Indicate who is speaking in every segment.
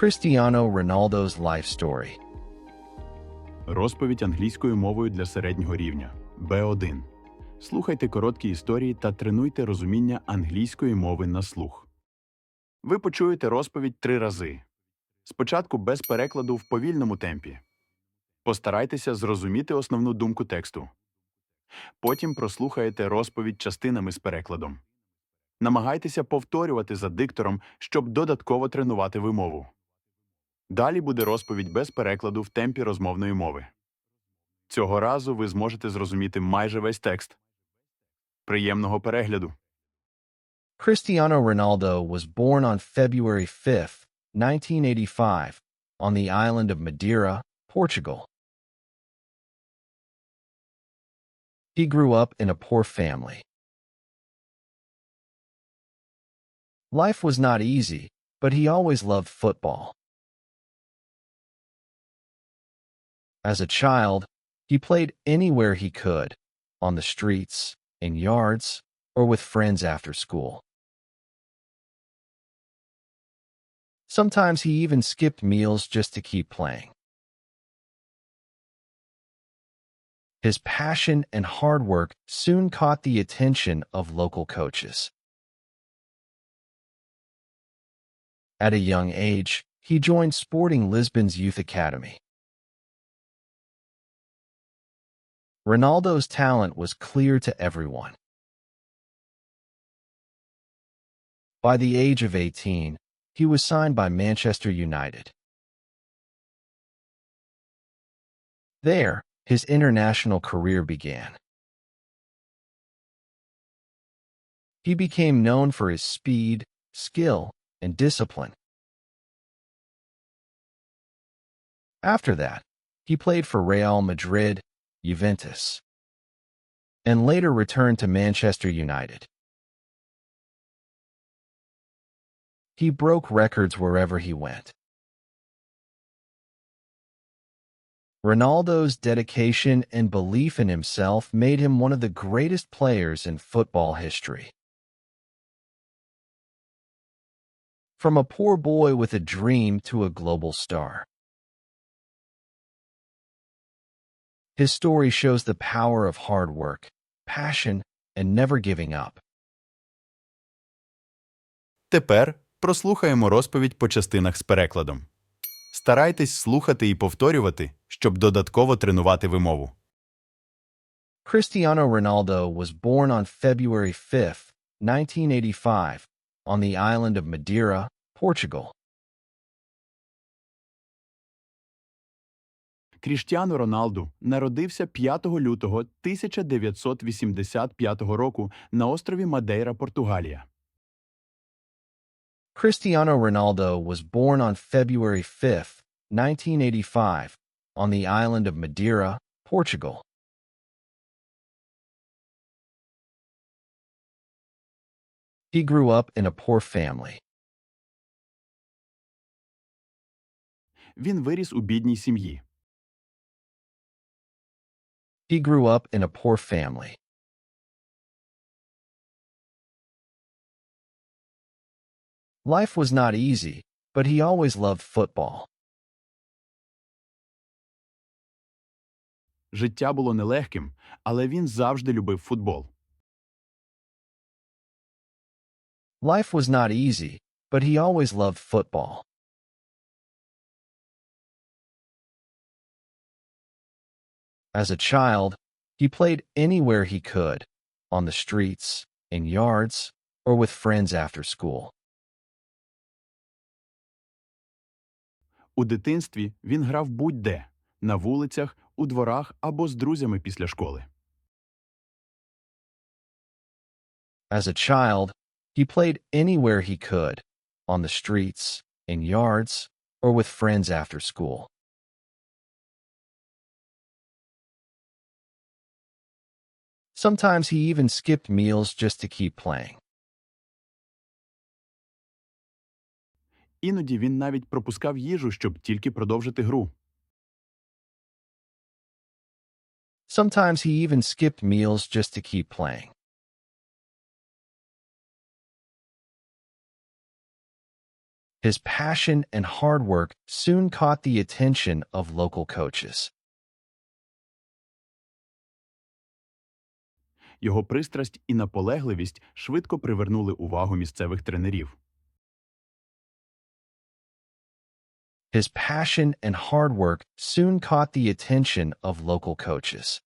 Speaker 1: Cristiano Ronaldo's life story.
Speaker 2: Розповідь англійською мовою для середнього рівня Б1. Слухайте короткі історії та тренуйте розуміння англійської мови на слух. Ви почуєте розповідь три рази. Спочатку без перекладу в повільному темпі. Постарайтеся зрозуміти основну думку тексту. Потім прослухаєте розповідь частинами з перекладом. Намагайтеся повторювати за диктором, щоб додатково тренувати вимову. Далі буде розповідь без перекладу в темпі розмовної мови. Цього разу ви зможете зрозуміти майже весь текст. Приємного перегляду!
Speaker 1: Cristiano Ronaldo was born on February 5, 1985, on the island of Madeira, Portugal. He grew up in a poor family. Life was not easy, but he always loved football. As a child, he played anywhere he could, on the streets, in yards, or with friends after school. Sometimes he even skipped meals just to keep playing. His passion and hard work soon caught the attention of local coaches. At a young age, he joined Sporting Lisbon's youth academy. Ronaldo's talent was clear to everyone. By the age of 18, he was signed by Manchester United. There, his international career began. He became known for his speed, skill, and discipline. After that, he played for Real Madrid, Juventus, and later returned to Manchester United. He broke records wherever he went. Ronaldo's dedication and belief in himself made him one of the greatest players in football history. From a poor boy with a dream to a global star. His story shows the power of hard work, passion, and never giving up.
Speaker 2: Тепер прослухаємо розповідь по частинах з перекладом. Старайтесь слухати і повторювати, щоб додатково тренувати вимову.
Speaker 1: Cristiano Ronaldo was born on February 5, 1985, on the island of Madeira, Portugal.
Speaker 2: Кріштіану Роналду народився 5 лютого 1985 року на острові Мадейра, Португалія.
Speaker 1: Cristiano Ronaldo was born on February 5, 1985, on the island of Madeira, Portugal. He grew up in a poor family.
Speaker 2: Він виріс у бідній сім'ї.
Speaker 1: He grew up in a poor family. Life was not easy, but he always loved football.
Speaker 2: Життя було нелегким, але він завжди любив футбол.
Speaker 1: Life was not easy, but he always loved football. As a child, he played anywhere he could, on the streets, in yards, or with friends after school.
Speaker 2: У дитинстві він грав будь-де – на вулицях, у дворах або з друзями після школи.
Speaker 1: As a child, he played anywhere he could, on the streets, in yards, or with friends after school. Sometimes he even skipped meals just to keep playing.
Speaker 2: Іноді він навіть пропускав їжу, щоб тільки продовжити гру.
Speaker 1: Sometimes he even skipped meals just to keep playing. His passion and hard work soon caught the attention of local coaches.
Speaker 2: Його пристрасть і наполегливість швидко привернули увагу місцевих тренерів.
Speaker 1: His passion and hard work soon caught the attention of local coaches.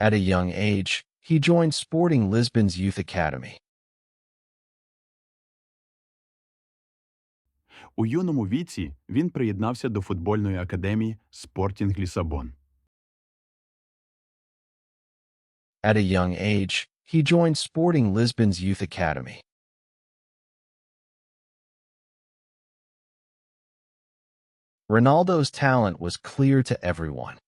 Speaker 1: At a young age, he joined Sporting Lisbon's Youth Academy.
Speaker 2: У юному віці він приєднався до футбольної академії Спортінг Лісабон.
Speaker 1: At a young age, he joined Sporting Lisbon's Youth Academy. Ronaldo's talent was clear to everyone.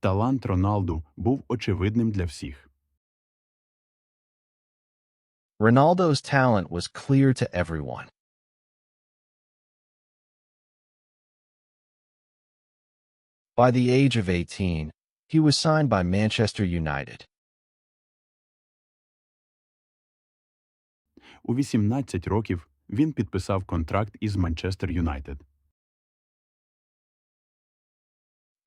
Speaker 2: Талант Роналду був очевидним для всіх.
Speaker 1: Ronaldo's talent was clear to everyone. By the age of 18, he was signed by Manchester United.
Speaker 2: У 18 років він підписав контракт із Манчестер Юнайтед.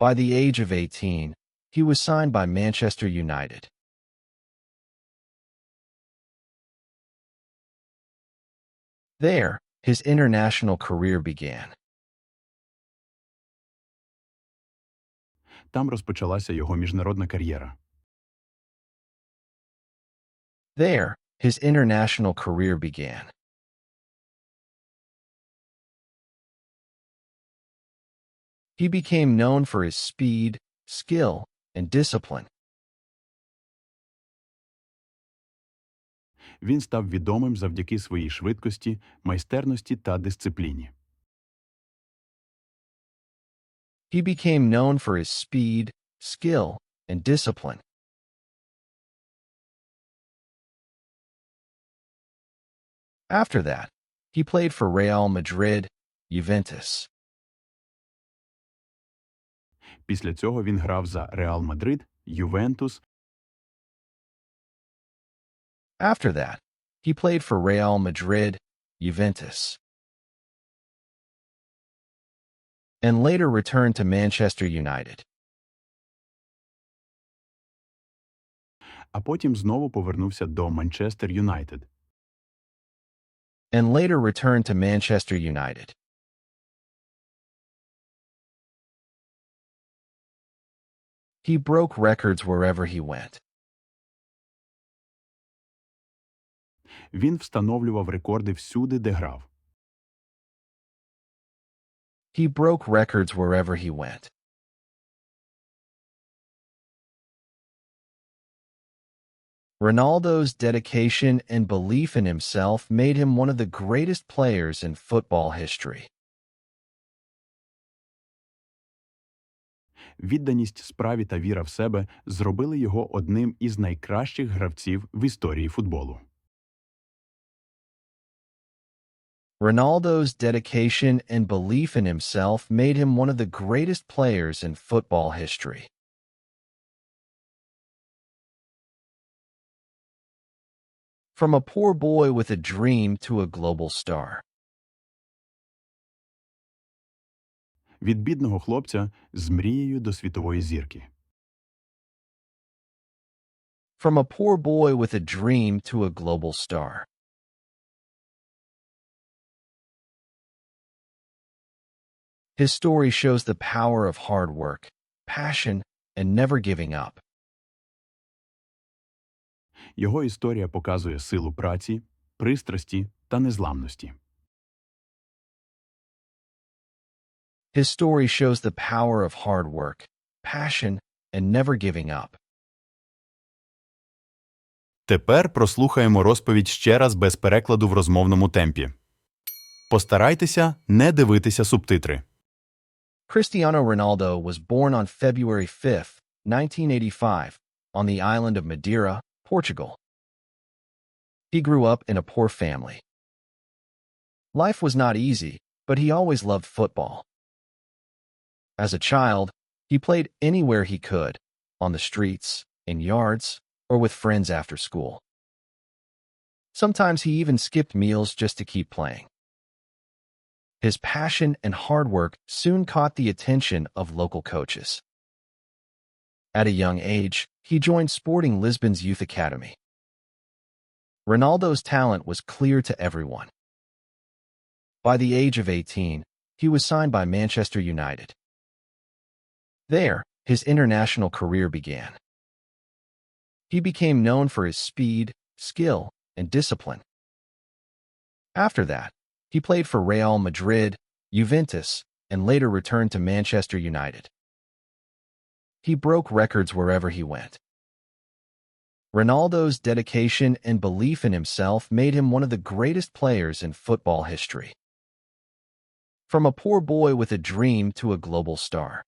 Speaker 1: By the age of 18, he was signed by Manchester United. There, his international career began.
Speaker 2: Там розпочалася його міжнародна кар'єра.
Speaker 1: There, his international career began. He became known for his speed, skill, and discipline.
Speaker 2: Він став відомим завдяки своїй швидкості, майстерності та дисципліні.
Speaker 1: He became known for his speed, skill, and discipline. After that, he played for Real Madrid, Juventus.
Speaker 2: Після цього він грав за Реал Мадрид, Ювентус,
Speaker 1: After that, he played for Real Madrid, Juventus. And later returned to Manchester United.
Speaker 2: а потім знову повернувся до Манчестер Юнайтед.
Speaker 1: And later returned to Manchester United. He broke records wherever he went.
Speaker 2: Він встановлював рекорди всюди, де грав.
Speaker 1: He broke records wherever he went. Ronaldo's dedication and belief in himself made him one of the greatest players in football history.
Speaker 2: Відданість справі та віра в себе зробили його одним із найкращих гравців в історії футболу.
Speaker 1: Ronaldo's dedication and belief in himself made him one of the greatest players in football history. From a poor boy with a dream to a global star.
Speaker 2: Від бідного хлопця з мрією до світової зірки.
Speaker 1: From a poor boy with a dream to a global star. His story shows the power of hard work, passion, and never giving up.
Speaker 2: Його історія показує силу праці, пристрасті та незламності.
Speaker 1: His story shows the power of hard work, passion, and never giving up.
Speaker 2: Тепер прослухаємо розповідь ще раз без перекладу в розмовному темпі. Постарайтеся не дивитися субтитри.
Speaker 1: Cristiano Ronaldo was born on February 5, 1985, on the island of Madeira, Portugal. He grew up in a poor family. Life was not easy, but he always loved football. As a child, he played anywhere he could, on the streets, in yards, or with friends after school. Sometimes he even skipped meals just to keep playing. His passion and hard work soon caught the attention of local coaches. At a young age, he joined Sporting Lisbon's youth academy. Ronaldo's talent was clear to everyone. By the age of 18, he was signed by Manchester United. There, his international career began. He became known for his speed, skill, and discipline. After that, he played for Real Madrid, Juventus, and later returned to Manchester United. He broke records wherever he went. Ronaldo's dedication and belief in himself made him one of the greatest players in football history. From a poor boy with a dream to a global star.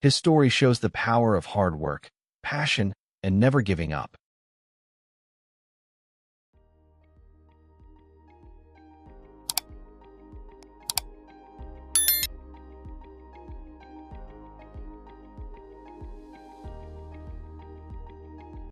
Speaker 1: His story shows the power of hard work, passion, and never giving up.